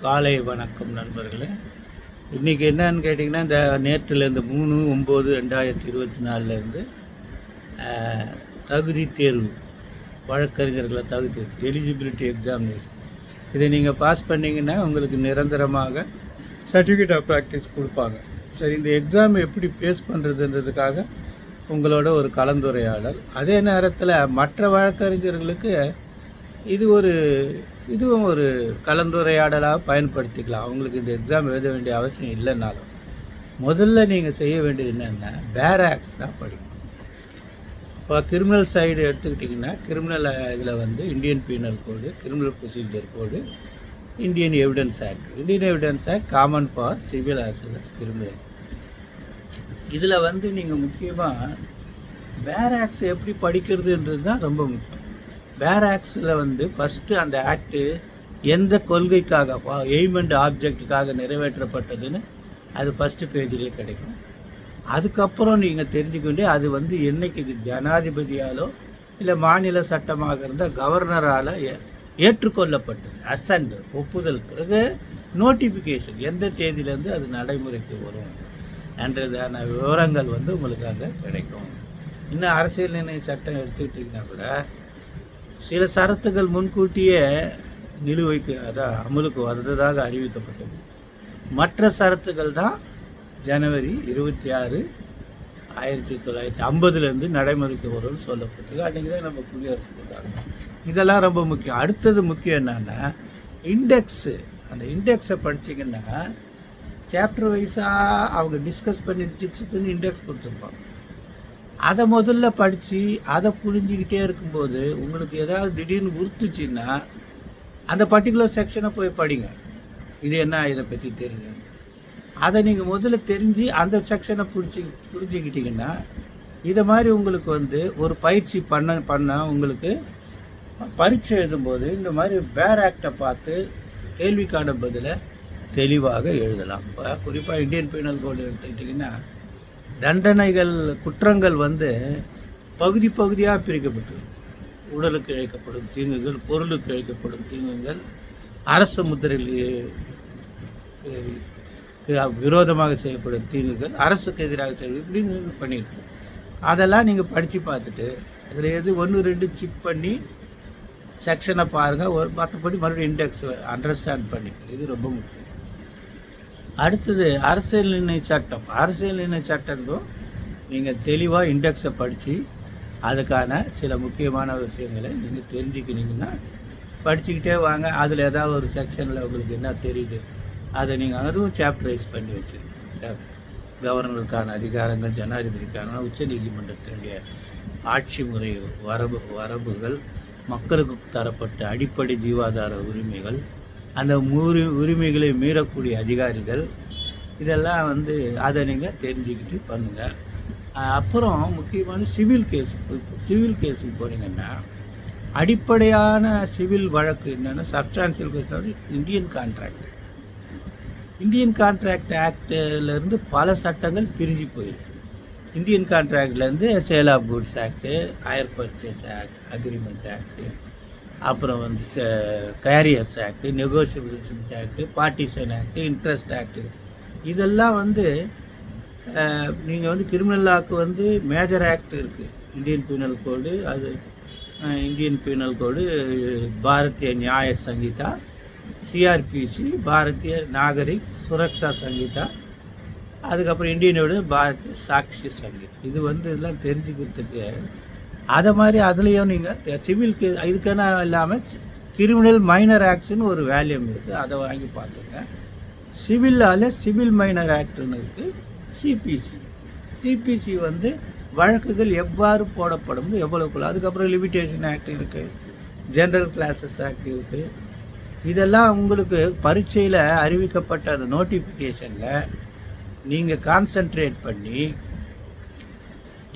காலை வணக்கம் நண்பர்களே. இன்றைக்கி என்னன்னு கேட்டிங்கன்னா இந்த நேற்றுலேருந்து மூணு ஒம்பது ரெண்டாயிரத்தி இருபத்தி நாலுலேருந்து தகுதி தேர்வு வழக்கறிஞர்களை தகுதி தேர்வு எலிஜிபிலிட்டி எக்ஸாமினேஷன் இதை நீங்கள் பாஸ் பண்ணிங்கன்னா உங்களுக்கு நிரந்தரமாக சர்டிஃபிகேட் ஆஃப் ப்ராக்டிஸ் கொடுப்பாங்க. சரி இந்த எக்ஸாம் எப்படி பேஸ் பண்ணுறதுன்றதுக்காக உங்களோட ஒரு கலந்துரையாடல். அதே நேரத்தில் மற்ற வழக்கறிஞர்களுக்கு இது ஒரு இதுவும் ஒரு கலந்துரையாடலாக பயன்படுத்திக்கலாம். அவங்களுக்கு இந்த எக்ஸாம் எழுத வேண்டிய அவசியம் இல்லைனாலும். முதல்ல நீங்கள் செய்ய வேண்டியது என்னென்னா பேராக்ஸ் தான் படிக்கணும். இப்போ கிரிமினல் சைடு எடுத்துக்கிட்டிங்கன்னா கிரிமினல் இதில் வந்து Indian penal code criminal procedure code Indian evidence act Indian evidence act common for civil as well as criminal இதில் வந்து நீங்கள் முக்கியமாக பேராக்ஸ் எப்படி படிக்கிறதுன்றது தான் ரொம்ப முக்கியம். பேராக்ஸில் வந்து ஃபஸ்ட்டு அந்த ஆக்டு எந்த கொள்கைக்காக எய்ம் அண்ட் ஆப்ஜெக்டுக்காக நிறைவேற்றப்பட்டதுன்னு அது ஃபஸ்ட்டு பேஜ்லேயே கிடைக்கும். அதுக்கப்புறம் நீங்கள் தெரிஞ்சுக்க வேண்டிய அது வந்து என்றைக்கு இது ஜனாதிபதியாலோ இல்லை மாநில சட்டமாக இருந்தால் கவர்னரால் ஏற்றுக்கொள்ளப்பட்டது. அசண்ட் ஒப்புதல் பிறகு நோட்டிஃபிகேஷன் எந்த தேதியிலேருந்து அது நடைமுறைக்கு வரும் என்றதான விவரங்கள் வந்து உங்களுக்கு அங்கே கிடைக்கும். இன்னும் அரசியல் நிர்ணய சட்டம் எடுத்துக்கிட்டிங்கன்னா கூட சில சரத்துகள் முன்கூட்டியே நிலுவைக்கு அதான் அமலுக்கு வந்ததாக அறிவிக்கப்பட்டது. மற்ற சரத்துகள் தான் ஜனவரி இருபத்தி ஆறு ஆயிரத்தி தொள்ளாயிரத்தி ஐம்பதுலேருந்து நடைமுறைக்கு வரும்னு சொல்லப்பட்டது அன்றைக்கி தான் நம்ம குடியரசு கொண்டாடுறோம். இதெல்லாம் ரொம்ப முக்கியம். அடுத்தது முக்கியம் என்னென்னா இண்டெக்ஸு. அந்த இண்டெக்ஸை படிச்சிங்கன்னா சாப்டர் வைஸாக அவங்க டிஸ்கஸ் பண்ணி டிக்ஸ் பண்ணி இண்டெக்ஸ் கொடுத்துருப்பாங்க. அதை முதல்ல படித்து அதை புரிஞ்சிக்கிட்டே இருக்கும்போது உங்களுக்கு ஏதாவது திடீர்னு உறுத்துச்சின்னா அந்த பர்டிகுலர் செக்ஷனை போய் படிங்க. இது என்ன இதை பற்றி தெரியுங்க அதை நீங்கள் முதல்ல தெரிஞ்சு அந்த செக்ஷனை பிடிச்சி புரிஞ்சுக்கிட்டிங்கன்னா இதை மாதிரி உங்களுக்கு வந்து ஒரு பயிற்சி பண்ண பண்ண உங்களுக்கு பரீட்சை எழுதும்போது இந்த மாதிரி பேர் ஆக்டை பார்த்து கேள்விக்கான பதிலை தெளிவாக எழுதலாம். இப்போ குறிப்பாக இந்தியன் பீனல் கோடு எடுத்துக்கிட்டிங்கன்னா தண்டனைகள் குற்றங்கள் வந்து பகுதி பகுதியாக பிரிக்கப்பட்டு உடலுக்கு இழைக்கப்படும் தீங்குகள் பொருளுக்கு இழைக்கப்படும் தீங்குகள் அரசு முத்திரையில் விரோதமாக செய்யப்படும் தீங்குகள் அரசுக்கு எதிராக செய்ய இப்படின்னு பண்ணியிருக்கோம். அதெல்லாம் நீங்கள் படித்து பார்த்துட்டு அதில் எது ஒன்று ரெண்டு செக் பண்ணி செக்ஷனை பாருங்கள் ஒரு மற்றபடி மறுபடியும் இண்டெக்ஸ் அண்டர்ஸ்டாண்ட் பண்ணி இது ரொம்ப முக்கியம். அடுத்தது அரசியல் நிர்ணய சட்டம். அரசியல் நிர்ணய சட்டத்தும் நீங்கள் தெளிவாக இண்டெக்ஸை படித்து அதுக்கான சில முக்கியமான விஷயங்களை நீங்கள் தெரிஞ்சுக்கினீங்கன்னா படிச்சுக்கிட்டே வாங்க. அதில் ஏதாவது ஒரு செக்ஷனில் உங்களுக்கு என்ன தெரியுது அதை நீங்கள் அதுவும் சாப்டரைஸ் பண்ணி வச்சுருக்கோம் கவர்னருக்கான அதிகாரங்கள் ஜனாதிபதிக்கான உச்ச நீதிமன்றத்தினுடைய ஆட்சி முறை வரபு வரம்புகள் மக்களுக்கு தரப்பட்ட அடிப்படை ஜீவாதார உரிமைகள் அந்த உரி உரிமைகளை மீறக்கூடிய அதிகாரிகள் இதெல்லாம் வந்து அதை நீங்கள் தெரிஞ்சுக்கிட்டு பண்ணுங்கள் அப்புறம் முக்கியமான சிவில் கேஸுக்கு சிவில் கேஸுக்கு போனீங்கன்னா அடிப்படையான சிவில் வழக்கு என்னென்னா substantial question Indian contract Indian contract ஆக்டிலேருந்து பல சட்டங்கள் பிரிஞ்சு போயிருக்கு. Indian கான்ட்ராக்ட்லேருந்து sale of goods act hire purchase act agreement act அப்புறம் வந்து carriers act negotiables act partition act interest act இதெல்லாம் வந்து நீங்கள் வந்து கிரிமினல் லாக்கு வந்து மேஜர் ஆக்ட் இருக்குது இந்தியன் பீனல் கோடு அது Indian penal code Bharatiya Nyaya Sanhita CrPC Bharatiya Nagarik Suraksha Sanhita அதுக்கப்புறம் இந்தியனோட பாரதிய சாட்சி சங்கீத் இது வந்து இதெல்லாம் தெரிஞ்சுக்கிறதுக்கு அதை மாதிரி அதுலேயும் நீங்கள் சிவிலுக்கு கே இல்லாமல் கிரிமினல் மைனர் ஆக்ட்ஸ்னு ஒரு வேல்யூம் இருக்குது அதை வாங்கி பார்த்துங்க சிவில்லால் சிவில் மைனர் ஆக்ட்னு இருக்குது சிபிசி சிபிசி வந்து வழக்குகள் எவ்வாறு போடப்படும் எவ்வளோக்குள்ள அதுக்கப்புறம் லிமிட்டேஷன் ஆக்ட் இருக்குது ஜென்ரல் கிளாஸஸ் ஆக்ட் இருக்குது இதெல்லாம் உங்களுக்கு பரீட்சையில் அறிவிக்கப்பட்ட அந்த நோட்டிஃபிகேஷனில் நீங்கள் கான்சன்ட்ரேட் பண்ணி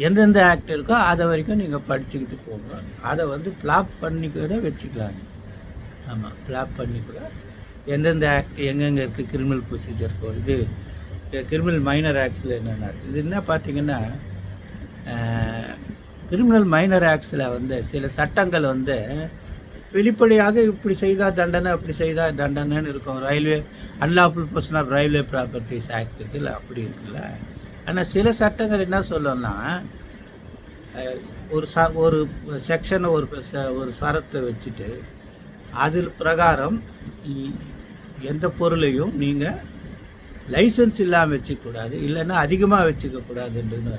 எந்தெந்த ஆக்ட் இருக்கோ அதை வரைக்கும் நீங்கள் படிச்சுக்கிட்டு போங்க. அதை வந்து ஃப்ளாப் பண்ணி கூட வச்சுக்கலாம் ஆமாம் ஃப்ளாப் பண்ணி கூட எந்தெந்த ஆக்ட் எங்கெங்கே இருக்குது கிரிமினல் ப்ரொசீஜர் இது கிரிமினல் மைனர் ஆக்ட்ஸில் என்னென்ன இருக்குது இது என்ன பார்த்தீங்கன்னா கிரிமினல் மைனர் ஆக்ட்ஸில் வந்து சில சட்டங்கள் வந்து வெளிப்படையாக இப்படி செய்தால் தண்டனை அப்படி செய்தால் தண்டனைன்னு இருக்கும். Railway unlawful person of railway properties act இருக்குல்ல அப்படி இருக்குல்ல. ஆனால் சில சட்டங்கள் என்ன சொல்லணும்னா ஒரு ச ஒரு செக்ஷனை ஒரு ச- ஒரு சரத்தை வச்சுட்டு அதில் பிரகாரம் எந்த பொருளையும் நீங்கள் லைசன்ஸ் இல்லாமல் வச்சுக்கூடாது இல்லைன்னா அதிகமாக வச்சுக்கக்கூடாதுன்னு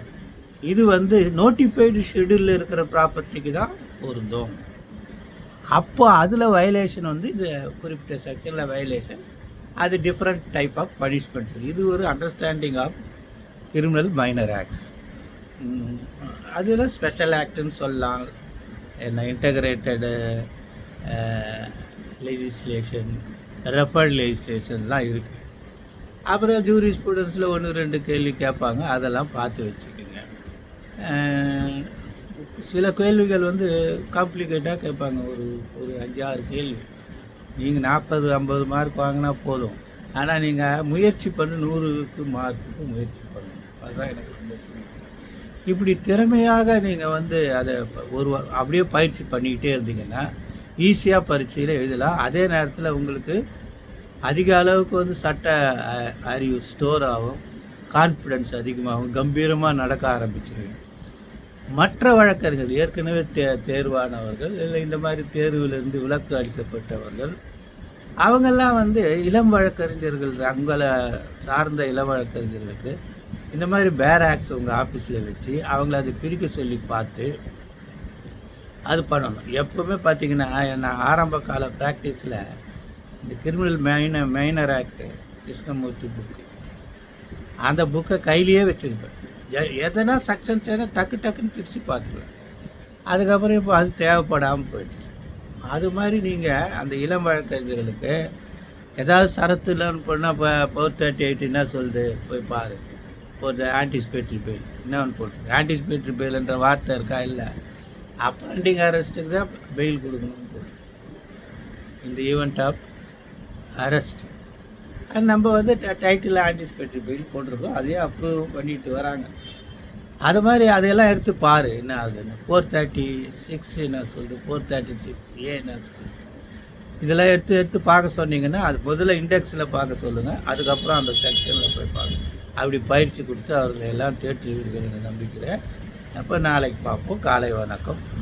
இது வந்து நோட்டிஃபைடு ஷெடியூலில் இருக்கிற ப்ராப்பர்ட்டிக்கு தான் பொருந்தும். அப்போ அதில் வயலேஷன் வந்து இந்த குறிப்பிட்ட செக்ஷனில் வயலேஷன் அது டிஃப்ரெண்ட் டைப் ஆஃப் பனிஷ்மெண்ட் இது ஒரு understanding of criminal minor acts அதில் ஸ்பெஷல் ஆக்டுன்னு சொல்லலாம். என்ன இன்டகிரேட்டடு லெஜிஸ்லேஷன் ரெஃபர்ட் லெஜிஸ்லேஷன்லாம் இருக்குது அப்புறம் ஜூரி ஸ்டூடெண்ட்ஸில் ஒன்று ரெண்டு கேள்வி கேட்பாங்க. அதெல்லாம் பார்த்து வச்சுக்கோங்க. சில கேள்விகள் வந்து காம்ப்ளிகேட்டாக கேட்பாங்க. ஒரு ஒரு அஞ்சு ஆறு கேள்வி. நீங்கள் நாற்பது ஐம்பது மார்க் வாங்கினா போதும். ஆனால் நீங்கள் முயற்சி பண்ணி நூறுக்கு மார்க்குக்கு முயற்சி பண்ணணும் அதுதான் எனக்கு ரொம்ப பிடிக்கும். இப்படி திறமையாக நீங்கள் வந்து அதை ஒரு அப்படியே பயிற்சி பண்ணிக்கிட்டே இருந்தீங்கன்னா ஈஸியாக பரீட்சையில் எழுதலாம். அதே நேரத்தில் உங்களுக்கு அதிக அளவுக்கு வந்து சட்ட அ- அறிவு ஸ்டோர் ஆகும். கான்ஃபிடென்ஸ் அதிகமாகும். கம்பீரமாக நடக்க ஆரம்பிச்சிருவீங்க. மற்ற வழக்கறிஞர்கள் ஏற்கனவே தே தேர்வானவர்கள் இல்லை இந்த மாதிரி தேர்விலிருந்து விலக்கு அளிக்கப்பட்டவர்கள் அவங்கெல்லாம் வந்து இளம் வழக்கறிஞர்கள் அவங்கள சார்ந்த இளம் வழக்கறிஞர்களுக்கு இந்த மாதிரி பேர் ஆக்ட்ஸ் உங்கள் ஆஃபீஸில் வச்சு அவங்கள அதை பிரிக்க சொல்லி பார்த்து அது பண்ணணும். எப்போவுமே பார்த்தீங்கன்னா நான் ஆரம்ப கால ப்ராக்டிஸில் இந்த criminal minor minor act Krishnamurthy book அந்த புக்கை கையிலேயே வச்சுருப்பேன். எ- எதனா செக்ஷன்ஸ் ஏன்னா டக்கு டக்குன்னு பிரித்து பார்த்துருவேன். அதுக்கப்புறம் இப்போ அது தேவைப்படாமல் போயிடுச்சு. அது மாதிரி நீங்கள் அந்த இளம் வழக்கறிஞர்களுக்கு ஏதாவது சரத்து இல்லைன்னு போனால் இப்போ ஃபோர் தேர்ட்டி எயிட் என்ன சொல்லுது? போய் பாரு. ஒரு ஆன்டிசிபேட்ரி பெயில் என்னன்னு போட்டு ஆன்டிசிபேட்ரி பெயில்ன்ற வார்த்தை இருக்கா? இல்லை. அப்பண்டிங் அரெஸ்ட்டுக்கு தான் பெயில் கொடுக்கணும்னு போட்டு இந்த ஈவெண்ட் ஆஃப் அரெஸ்ட் அது நம்ம வந்து டைட்டில் ஆன்டிசிபேட்ரி பெயில் போட்டிருக்கோம். அதையே அப்ரூவ் பண்ணிட்டு வராங்க. அது மாதிரி அதையெல்லாம் எடுத்து பாரு. என்ன ஆகுதுன்னு ஃபோர் தேர்ட்டி சிக்ஸ் என்ன சொல்லுது ஃபோர் தேர்ட்டி சிக்ஸ் ஏ என்ன சொல்லுது இதெல்லாம் எடுத்து எடுத்து பார்க்க சொன்னீங்கன்னா அது முதல்ல இண்டெக்ஸில் பார்க்க சொல்லுங்கள் அதுக்கப்புறம் அந்த செக்ஷனில் போய் பார்க்க அப்படி பயிற்சி கொடுத்து அவர்களை எல்லாம் தேற்றி விடுகிறேன் நம்பிக்கிறேன். அப்போ நாளைக்கு பார்ப்போம். காலை வணக்கம்.